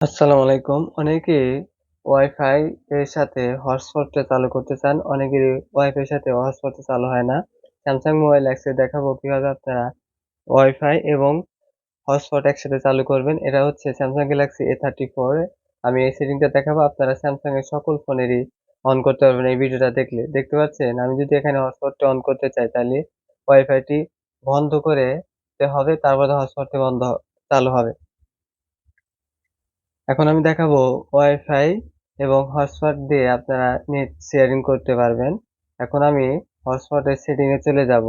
আসসালামু আলাইকুম। অনেকে ওয়াইফাই এর সাথে হটস্পটটা চালু করতে চান, অনেকের ওয়াইফাই এর সাথে হটস্পটটা চালু হয় না। স্যামসাং মোবাইল অ্যাক্সে দেখাবো কীভাবে আপনারা ওয়াইফাই এবং হটস্পট একসাথে চালু করবেন। এটা হচ্ছে Samsung Galaxy A thirty four আমি এই সেটিংটা দেখাবো, আপনারা স্যামসাং এর সকল ফোনেরই অন করতে পারবেন এই ভিডিওটা দেখলে। দেখতে পাচ্ছেন, আমি যদি এখানে হটস্পটটা অন করতে চাই, তাহলে ওয়াইফাইটি বন্ধ করে হবে, তারপরে হটস্পটটি বন্ধ চালু হবে। এখন আমি দেখাবো ওয়াইফাই এবং হটস্পট দিয়ে আপনারা নেট শেয়ারিং করতে পারবেন। এখন আমি হটস্পটের সেটিংয়ে চলে যাব।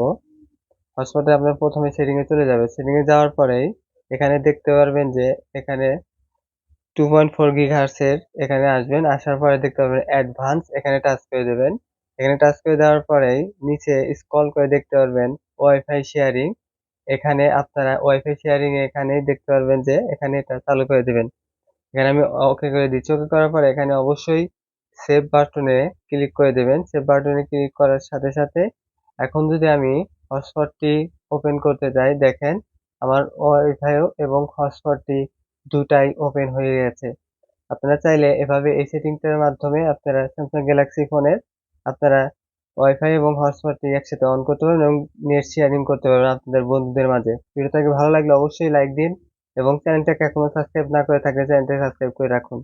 হটস্পটে আপনার প্রথমে সেটিংয়ে চলে যাবে। সেটিংয়ে যাওয়ার পরেই এখানে দেখতে পারবেন যে এখানে টু পয়েন্ট ফোর গিগাহার্সের এখানে আসবেন। আসার পরে দেখতে পাবেন অ্যাডভান্স এখানে টাচ করে দেবেন। এখানে টাচ করে দেওয়ার পরেই নিচে স্ক্রল করে দেখতে পারবেন ওয়াইফাই শেয়ারিং এখানে আপনারা ওয়াইফাই শেয়ারিং এখানে দেখতে পারবেন যে এখানে এটা চালু করে দেবেন। এখানে আমি ওকে করে দিচ্ছি। ওকে করার পরে এখানে অবশ্যই সেভ বাটনে ক্লিক করে দেবেন। সেভ বাটনে ক্লিক করার সাথে সাথে এখন যদি আমি হটস্পটটি ওপেন করতে যাই, দেখেন আমার ওয়াইফাইও এবং হটস্পটটি দুটাই ওপেন হয়ে গেছে। আপনারা চাইলে এভাবে এই সেটিংটার মাধ্যমে আপনারা স্যামসাং গ্যালাক্সি ফোনের আপনারা ওয়াইফাই এবং হটস্পটটি একসাথে অন করতে পারবেন এবং নেট শেয়ারিং করতে পারবেন আপনাদের বন্ধুদের মাঝে। ভিডিওটাকে ভালো লাগলে অবশ্যই লাইক দিন। এবং চ্যানেলটাকে এখনও সাবস্ক্রাইব না করে থাকলে চ্যানেলটা সাবস্ক্রাইব করে রাখুন।